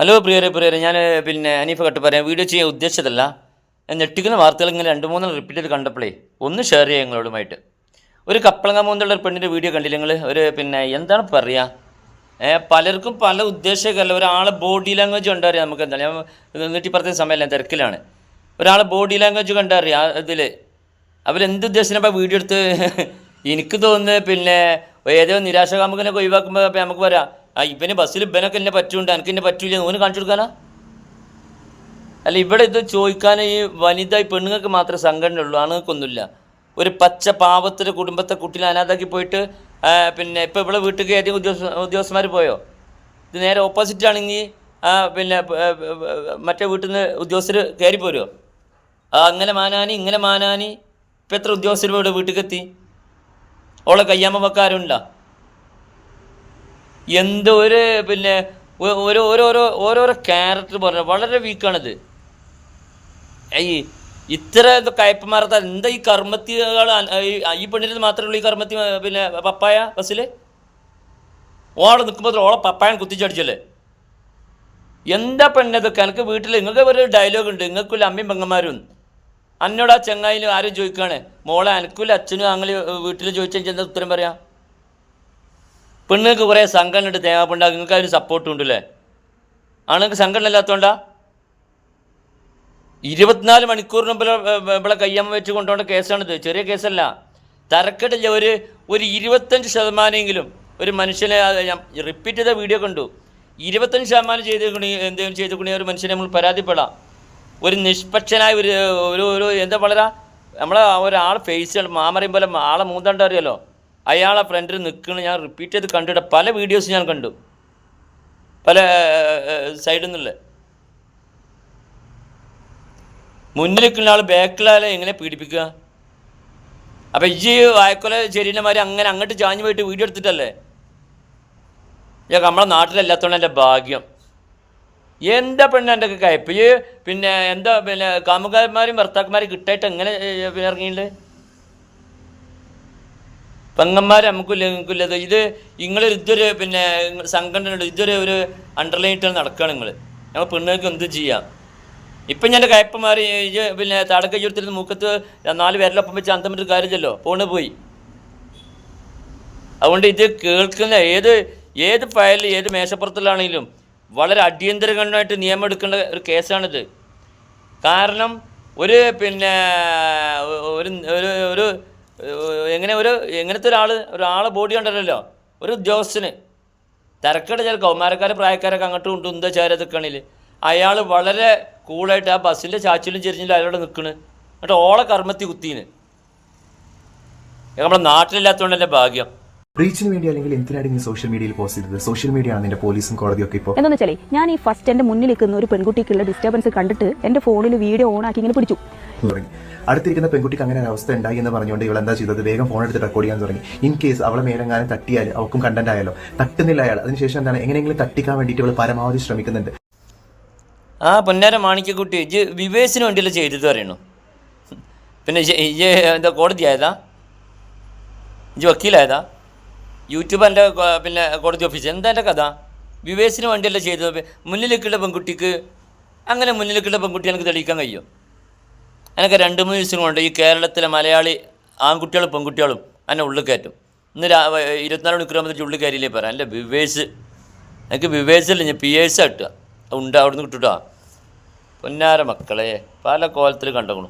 Hello പ്രിയരെ പ്രിയരെ. ഞാൻ പിന്നെ അനീഫ് കട്ട് പറയാം വീഡിയോ ചെയ്യാൻ ഉദ്ദേശിച്ചതല്ല. ഞെട്ടിക്കുന്ന വാർത്തകൾ ഇങ്ങനെ രണ്ട് മൂന്ന് റിപ്പീറ്റ് ചെയ്ത് കണ്ടപ്പോഴേ ഒന്ന് ഷെയർ ചെയ്യാം നിങ്ങളോടുമായിട്ട്. ഒരു കപ്പളങ്ങ മൂന്നുള്ള ഒരു പെണ്ണിന്റെ വീഡിയോ കണ്ടില്ല നിങ്ങൾ ഒരു പിന്നെ എന്താണ് പറയുക പലർക്കും പല ഉദ്ദേശമൊക്കെയല്ല ഒരാളെ ബോഡി ലാംഗ്വേജ് കണ്ടറിയാം നമുക്ക് എന്താ ഞാൻ നീട്ടി പറഞ്ഞ സമയമല്ല തിരക്കിലാണ്. ഒരാളെ ബോഡി ലാംഗ്വേജ് കണ്ടറിയാം ഇതിൽ അവരെന്ത് ഉദ്ദേശത്തിനപ്പോൾ വീഡിയോ എടുത്ത്? എനിക്ക് തോന്നുന്നത് പിന്നെ ഏതോ നിരാശകാമുകനൊക്കെ ഒഴിവാക്കുമ്പോൾ നമുക്ക് പറയാം. ആ ഇവന് ബസ്സിൽ ഇവനൊക്കെ എന്നെ പറ്റുണ്ട്. എനിക്ക് എന്നെ പറ്റൂല ഓന് കാണിച്ചു കൊടുക്കാനാ? അല്ല ഇവിടെ ഇത് ചോദിക്കാൻ ഈ വനിത ഈ പെണ്ണുങ്ങൾക്ക് മാത്രമേ സംഘടന ഉള്ളൂ ആണുങ്ങൾക്കൊന്നുമില്ല. ഒരു പച്ച പാവത്തിന്റെ കുടുംബത്തെ കുട്ടിയിൽ അനാഥാക്കി പോയിട്ട് പിന്നെ ഇപ്പോൾ ഇവിടെ വീട്ടിൽ കയറ്റി ഉദ്യോഗസ്ഥ ഉദ്യോഗസ്ഥന്മാർ പോയോ? ഇത് നേരെ ഓപ്പോസിറ്റ് ആണെങ്കിൽ പിന്നെ മറ്റേ വീട്ടിൽ നിന്ന് ഉദ്യോഗസ്ഥർ കയറി പോരുമോ അങ്ങനെ മാനാനി ഇങ്ങനെ മാനാനി. ഇപ്പം എത്ര ഉദ്യോഗസ്ഥർ ഇവിടെ വീട്ടിലെത്തി? ഓളെ കയ്യാമ്മ വെക്കാരുണ്ടോ എന്തോ ഒരു പിന്നെ ഓരോ ഓരോരോ ഓരോരോ ക്യാരക്ടർ പറഞ്ഞ വളരെ വീക്കാണിത് ഈ ഇത്ര ഇത് കയപ്പന്മാർത്ത എന്താ ഈ കർമ്മത്തികൾ ഈ പെണ്ണിന് മാത്രമേ ഉള്ളൂ ഈ കർമ്മത്തി പിന്നെ പപ്പായ ബസ്സിൽ? ഓളെ നിൽക്കുമ്പോൾ ഓളെ പപ്പായൻ കുത്തിച്ചടിച്ചല്ലേ? എന്താ പെണ്ണതൊക്കെ എനിക്ക് വീട്ടിൽ നിങ്ങൾക്ക് ഒരു ഡയലോഗ് ഉണ്ട്. നിങ്ങൾക്കുള്ള അമ്മയും പെങ്ങന്മാരും. അന്നോട് ആ ആരും ചോദിക്കുകയാണ് മോളെ എനിക്കുള്ള അച്ഛനും അങ്ങനെ വീട്ടിൽ ചോദിച്ചാൽ എന്താ ഉത്തരം പറയാം? പെണ്ണുങ്ങൾക്ക് കുറേ സംഘടന ഉണ്ട് തേങ്ങാപ്പുണ്ടാകും നിങ്ങൾക്ക് അതിന് സപ്പോർട്ടും ഉണ്ടല്ലേ? ആണുങ്ങൾക്ക് സംഘടന ഇല്ലാത്തതുകൊണ്ടാ ഇരുപത്തിനാല് മണിക്കൂറിന് ഇവിടെ കയ്യമ്മ വെച്ച് കൊണ്ടുപോകേണ്ട കേസാണിത്. ചെറിയ കേസല്ല. തരക്കെട്ടില്ല ഒരു ഒരു ഇരുപത്തഞ്ച് ശതമാനമെങ്കിലും ഒരു മനുഷ്യനെ ഞാൻ റിപ്പീറ്റ് ചെയ്ത വീഡിയോ കണ്ടു. ഇരുപത്തഞ്ച് ശതമാനം ചെയ്ത് എന്തെങ്കിലും ചെയ്ത് ഒരു മനുഷ്യനെ നമ്മൾ പരാതിപ്പെടാം. ഒരു നിഷ്പക്ഷനായ ഒരു ഒരു എന്താ വളരെ? നമ്മളെ ഒരാൾ ഫേസ് മാമറിയും പോലെ ആളെ മൂന്നാണ്ട് അയാളെ ഫ്രണ്ടിൽ നിൽക്കണ ഞാൻ റിപ്പീറ്റ് ചെയ്ത് കണ്ടിട്ട് പല വീഡിയോസ് ഞാൻ കണ്ടു. പല സൈഡിൽ നിന്നുള്ള മുന്നിൽ നിൽക്കുന്ന ആൾ ബാക്കിലാലെ എങ്ങനെ പീഡിപ്പിക്കുക അപ്പം ഇജ്ജ് വായക്കൊല ശരീരന്മാർ അങ്ങനെ അങ്ങോട്ട് ചാഞ്ഞു പോയിട്ട് വീഡിയോ എടുത്തിട്ടല്ലേ? ഞാൻ നമ്മളെ നാട്ടിലല്ലാത്തതുകൊണ്ട് എന്റെ ഭാഗ്യം. എന്താ പെണ്ണ് എന്റെ കയപ്പ്? പിന്നെ എന്താ പിന്നെ കാമുകാരന്മാരും ഭർത്താക്കന്മാരും കിട്ടായിട്ട് എങ്ങനെ ഇറങ്ങിയിട്ടുണ്ട് പെങ്ങന്മാർ നമുക്കില്ല നിങ്ങൾക്കില്ലത് ഇത് നിങ്ങൾ ഇതൊരു പിന്നെ സംഘടന ഇതൊരു ഒരു അണ്ടർലൈൻ ഇട്ട് നടക്കുകയാണ് നിങ്ങൾ ഞങ്ങൾ പെണ്ണുങ്ങൾക്ക് എന്ത് ചെയ്യാം? ഇപ്പം ഞാൻ കയപ്പന്മാർ ഇത് പിന്നെ തടക്ക ചുരുത്തിരുന്ന് മൂക്കത്ത് നാല് പേരിലൊപ്പം വെച്ച് അന്തം ഒരു കാര്യമല്ലോ പോണ് പോയി. അതുകൊണ്ട് ഇത് കേൾക്കുന്ന ഏത് ഏത് ഫയലിൽ ഏത് മേശപ്പുറത്തിലാണെങ്കിലും വളരെ അടിയന്തരകരമായിട്ട് നിയമം എടുക്കേണ്ട ഒരു കേസാണിത്. കാരണം ഒരു പിന്നെ ഒരു ഒരു എങ്ങനെ ഒരു എങ്ങനത്തെ ഒരാൾ ഒരാളെ ബോഡി ഉണ്ടല്ലോ ഒരു ഉദ്യോഗസ്ഥന്. തിരക്കട ചില കൗമാരക്കാരെ പ്രായക്കാരൊക്കെ അങ്ങോട്ടും ഉണ്ട് എന്താ നിൽക്കണിൽ അയാൾ വളരെ കൂളായിട്ട് ആ ബസ്സിന്റെ ചാച്ചിലും ചെരിഞ്ഞിലും അയാളോട് നിൽക്കണ് എന്നിട്ട് ഓളെ കർമ്മത്തി കുത്തീന്. നമ്മുടെ നാട്ടിലില്ലാത്തതുകൊണ്ട് എന്റെ ഭാഗ്യം റീച്ചിന് വേണ്ടി അല്ലെങ്കിൽ എന്തിനാണ് ഇങ്ങനെ സോഷ്യൽ മീഡിയയിൽ പോസ്റ്റ് ചെയ്തത്? സോഷ്യൽ മീഡിയ ആണ് നിന്റെ പോലീസും കോടതിയും ഒക്കെ ഇപ്പോൾ. എന്താണെന്ന് വെച്ചാൽ ഞാൻ ഈ ഫസ്റ്റ് എന്റെ മുന്നിൽ നിൽക്കുന്ന ഒരു പെൺകുട്ടിക്കുള്ള ഡിസ്റ്റർബൻസ് കണ്ടിട്ട് എന്റെ ഫോണിൽ വീഡിയോ ഓൺ ആക്കി ഇങ്ങനെ പിടിച്ചു. തുടങ്ങി. അടുത്തിരിക്കുന്ന പെൺകുട്ടിക്ക് അങ്ങനെ ഒരു അവസ്ഥ ഉണ്ടായി എന്ന് പറഞ്ഞുകൊണ്ട് ഇവൾ എന്താ ചെയ്തത്? വേഗം ഫോൺ എടുത്ത് റെക്കോർഡ് ചെയ്യാൻ തുടങ്ങി. ഇൻ കേസ് അവളെ മേലെങ്ങാനും തട്ടിയാൽ അവൾക്കും കണ്ടന്റ് ആയാലോ? തട്ടുന്നില്ല അയാൾ. അതിനുശേഷം എന്താണ്? എങ്ങനെയെങ്കിലും തട്ടിക്കാൻ വേണ്ടിയിട്ട് ഇവൾ പരമാവധി ശ്രമിക്കുന്നുണ്ട്. ആ പൊന്നാര മാണിക്കക്കുട്ടി ഇജ് വിവേസിന് വേണ്ടിയല്ല ചെയ്തത് പറയണു പിന്നെ ഇജ്ജ് എന്താ കോടതി ആയതാ? ഇജ് വക്കീലായതാ? യൂട്യൂബ് എന്റെ പിന്നെ കോടതി ഓഫീസ്. എന്താ എന്റെ കഥ? വിവേസിന് വേണ്ടിയല്ല ചെയ്തത്? മുന്നിലേക്കുള്ള പെൺകുട്ടിക്ക് അങ്ങനെ മുന്നിലേക്കുള്ള പെൺകുട്ടി എനിക്ക് തെളിയിക്കാൻ കഴിയും? എനിക്ക് രണ്ട് മൂന്ന് ദിവസം കൊണ്ട് ഈ കേരളത്തിലെ മലയാളി ആൺകുട്ടികളും പെൺകുട്ടികളും എന്നെ ഉള്ളിൽ കയറ്റും. ഇന്ന് ഇരുപത്തിനാല് മണിക്കൂർ ആകുമ്പോൾ ഉള്ളിൽ കയറിയില്ലേ പറയാം. അല്ല വിവേസ് എനിക്ക് വിവേസില്ല ഞാൻ പി എസ് കിട്ടുക ഉണ്ട് അവിടെ നിന്ന് കിട്ടുട്ടോ പൊന്നാര മക്കളെ പല കോലത്തിൽ കണ്ടോളൂ.